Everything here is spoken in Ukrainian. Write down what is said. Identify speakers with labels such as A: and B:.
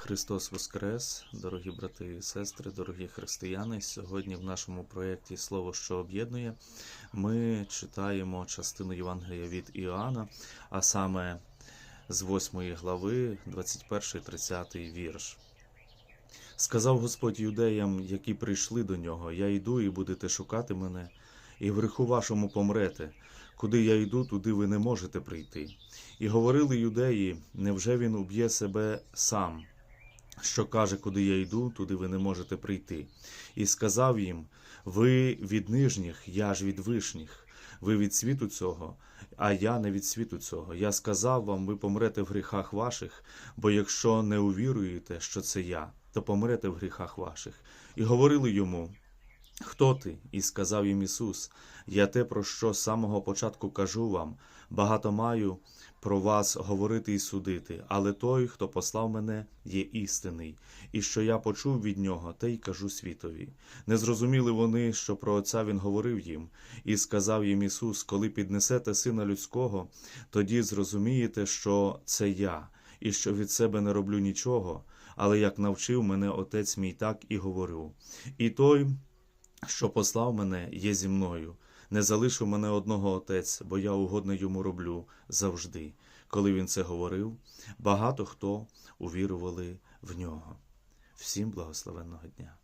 A: Христос Воскрес, дорогі брати і сестри, дорогі християни. Сьогодні в нашому проєкті Слово, що об'єднує, ми читаємо частину Євангелія від Іоанна, а саме з 8 глави, 21-30 вірш. Сказав Господь юдеям, які прийшли до нього: Я йду і будете шукати мене, і в греху вашому помрете. Куди я йду, туди ви не можете прийти. І говорили юдеї, невже він уб'є себе сам? Що каже, куди я йду, туди ви не можете прийти. І сказав їм: Ви від нижніх, я ж від вишніх, ви від світу цього, а я не від світу цього. Я сказав вам, ви помрете в гріхах ваших, бо якщо не увіруєте, що це я, то помрете в гріхах ваших. І говорили йому. Хто ти? І сказав їм Ісус: Я те, про що з самого початку кажу вам, багато маю про вас говорити і судити, але той, хто послав мене, є істинний, і що я почув від нього, те й кажу світові. Не зрозуміли вони, що про Отця він говорив їм, і сказав їм Ісус: Коли піднесете сина людського, тоді зрозумієте, що це я, і що від себе не роблю нічого, але як навчив мене Отець мій, так і говорю. І той, що послав мене, є зі мною. Не залишив мене одного отець, бо я угодно йому роблю завжди. Коли він це говорив, багато хто увірували в нього. Всім благословенного дня.